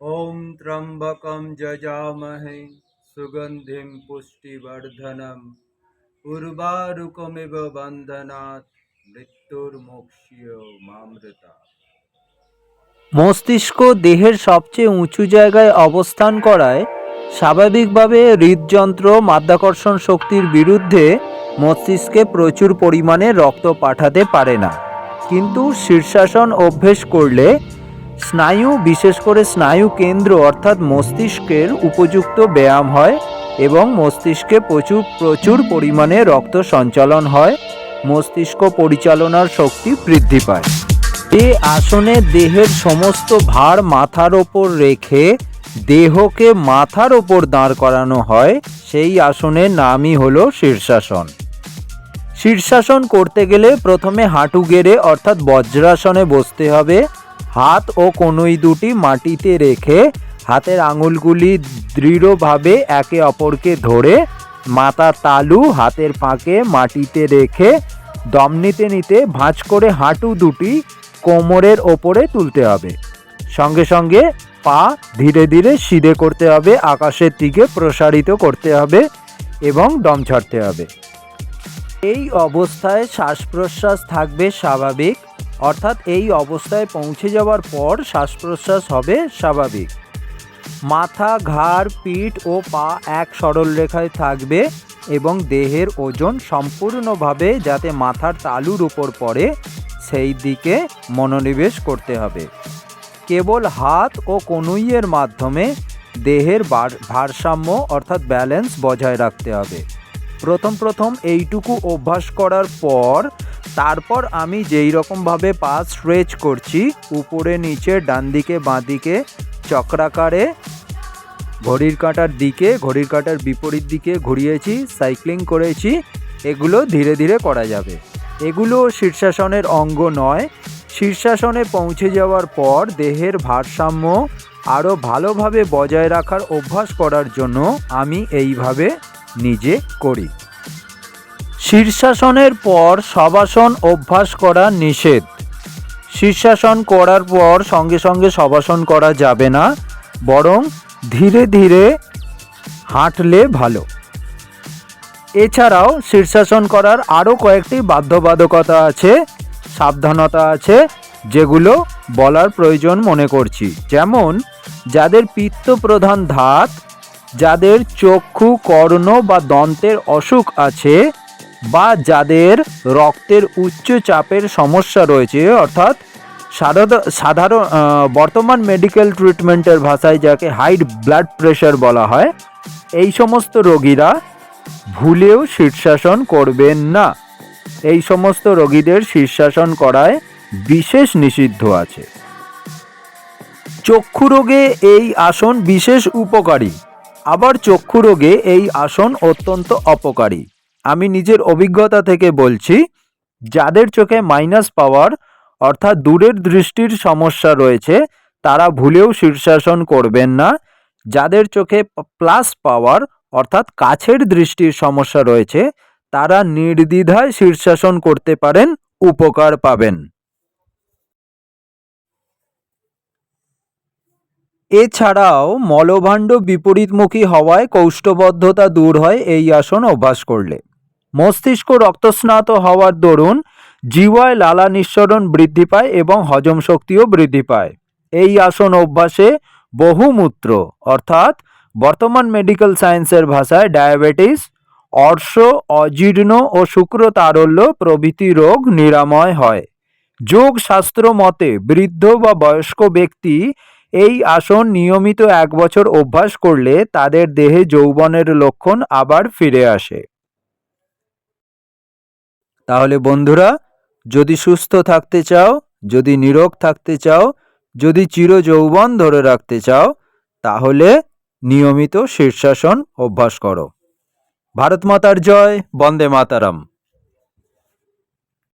ॐ त्र्यम्बकं जजामहे सुगन्धिं पुष्टिवर्धनम् उर्वारुकमिव बन्धनात् মৃত্যুর্মোক্ষ্য মামৃতা মস্তিষ্ক দেহের সবচেয়ে উঁচু জায়গায় অবস্থান করায় স্বাভাবিকভাবে হৃদযন্ত্র মাধ্যাকর্ষণ শক্তির বিরুদ্ধে মস্তিষ্কে প্রচুর পরিমাণে রক্ত পাঠাতে পারে না কিন্তু শীর্ষাসন অভ্যেস করলে স্নায়ু, বিশেষ করে স্নায়ু কেন্দ্র অর্থাৎ মস্তিষ্কের উপযুক্ত ব্যায়াম হয় এবং মস্তিষ্কে প্রচুর প্রচুর পরিমাণে রক্ত সঞ্চালন হয়। মস্তিষ্ক পরিচালনার শক্তি বৃদ্ধি পায়। যে আসনে দেহের সমস্ত ভার মাথার ওপর রেখে দেহকে মাথার ওপর দাঁড় করানো হয়। সেই আসনের নামই হলো শীর্ষাসন। শীর্ষাসন করতে গেলে প্রথমে হাঁটু গেড়ে অর্থাৎ বজ্রাসনে বসতে হবে। হাত ও কনুই দুটি মাটিতে রেখে হাতের আঙুলগুলি দৃঢ়ভাবে একে অপরকে ধরে মাথা তালু হাতের ফাঁকে মাটিতে রেখে দম নিতে নিতে ভাঁজ করে হাঁটু দুটি কোমরের ওপরে তুলতে হবে। সঙ্গে সঙ্গে পা ধীরে ধীরে সিধে করতে হবে, আকাশের দিকে প্রসারিত করতে হবে এবং দম ছাড়তে হবে। এই অবস্থায় শ্বাস প্রশ্বাস থাকবে স্বাভাবিক। অর্থাৎ এই অবস্থায় পৌঁছে যাওয়ার পর শ্বাস প্রশ্বাস হবে স্বাভাবিক। মাথা, ঘাড়, পিঠ ও পা এক সরল রেখায় থাকবে এবং দেহের ওজন সম্পূর্ণভাবে যাতে মাথার তালুর উপর পড়ে, সেই দিকে মনোনিবেশ করতে হবে। কেবল হাত ও কনুইয়ের মাধ্যমে দেহের ভারসাম্য অর্থাৎ ব্যালেন্স বজায় রাখতে হবে। প্রথম প্রথম এইটুকু অভ্যাস করার পর তারপর আমি যেই রকমভাবে পা স্ট্রেচ করছি, উপরে, নিচে ডান দিকে বাঁ দিকে চক্রাকারে, ঘড়ির কাঁটার দিকে, ঘড়ির কাঁটার বিপরীত দিকে ঘুরিয়েছি, সাইক্লিং করেছি, এগুলো ধীরে ধীরে করা যাবে। এগুলো শীর্ষাসনের অঙ্গ নয়। শীর্ষাসনে পৌঁছে যাওয়ার পর দেহের ভারসাম্য আরও ভালোভাবে বজায় রাখার অভ্যাস করার জন্য আমি এইভাবে নিজে করি। শীর্ষাসনের পর সবাসন অভ্যাস করা নিষেধ। শীর্ষাসন করার পর সঙ্গে সঙ্গে সবাসন করা যাবে না, বরং ধীরে ধীরে হাঁটলে ভালো। এছাড়াও শীর্ষাসন করার আরও কয়েকটি বাধ্যবাধকতা আছে, সাবধানতা আছে, যেগুলো বলার প্রয়োজন মনে করছি। যেমন, যাদের পিত্ত প্রধান ধাত যাদের চক্ষু কর্ণ বা দন্তের অসুখ আছে বা যাদের রক্তের উচ্চ চাপের সমস্যা রয়েছে, অর্থাৎ সাধারণ বর্তমান মেডিকেল ট্রিটমেন্টের ভাষায় যাকে হাই ব্লাড প্রেশার বলা হয়, এই সমস্ত রোগীরা ভুলেও শীর্ষাসন করবেন না। এই সমস্ত রোগীদের শীর্ষাসন করায় বিশেষ নিষিদ্ধ আছে। চক্ষু রোগে এই আসন বিশেষ উপকারী। আবার চক্ষু রোগে এই আসন অত্যন্ত অপকারী। আমি নিজের অভিজ্ঞতা থেকে বলছি, যাদের চোখে মাইনাস পাওয়ার অর্থাৎ দূরের দৃষ্টির সমস্যা রয়েছে, তারা ভুলেও শীর্ষাসন করবেন না। যাদের চোখে প্লাস পাওয়ার অর্থাৎ কাছের দৃষ্টির সমস্যা রয়েছে, তারা নির্দ্বিধায় শীর্ষাসন করতে পারেন, উপকার পাবেন। এছাড়াও মলভাণ্ড বিপরীতমুখী হওয়ায় কৌষ্ঠবদ্ধতা দূর হয়, এই আসন অভ্যাস করলে। মস্তিষ্ক রক্তস্নাত হওয়ার দরুন জিওয়ায় লালা নিঃসরণ বৃদ্ধি পায় এবং হজম শক্তিও বৃদ্ধি পায়। এই আসন অভ্যাসে বহুমূত্র অর্থাৎ বর্তমান মেডিকেল সায়েন্সের ভাষায় ডায়াবেটিস, অর্শ, অজীর্ণ ও শুক্রতারল্য প্রভৃতি রোগ নিরাময় হয়। যোগ শাস্ত্র মতে বৃদ্ধ বা বয়স্ক ব্যক্তি এই আসন নিয়মিত এক বছর অভ্যাস করলে তাদের দেহে যৌবনের লক্ষণ আবার ফিরে আসে। তাহলে বন্ধুরা, যদি সুস্থ থাকতে চাও, যদি নিরোগ থাকতে চাও, যদি চির যৌবন ধরে রাখতে চাও, তাহলে নিয়মিত শীর্ষাসন অভ্যাস করো। ভারত মাতার জয়, বন্দে মাতারাম।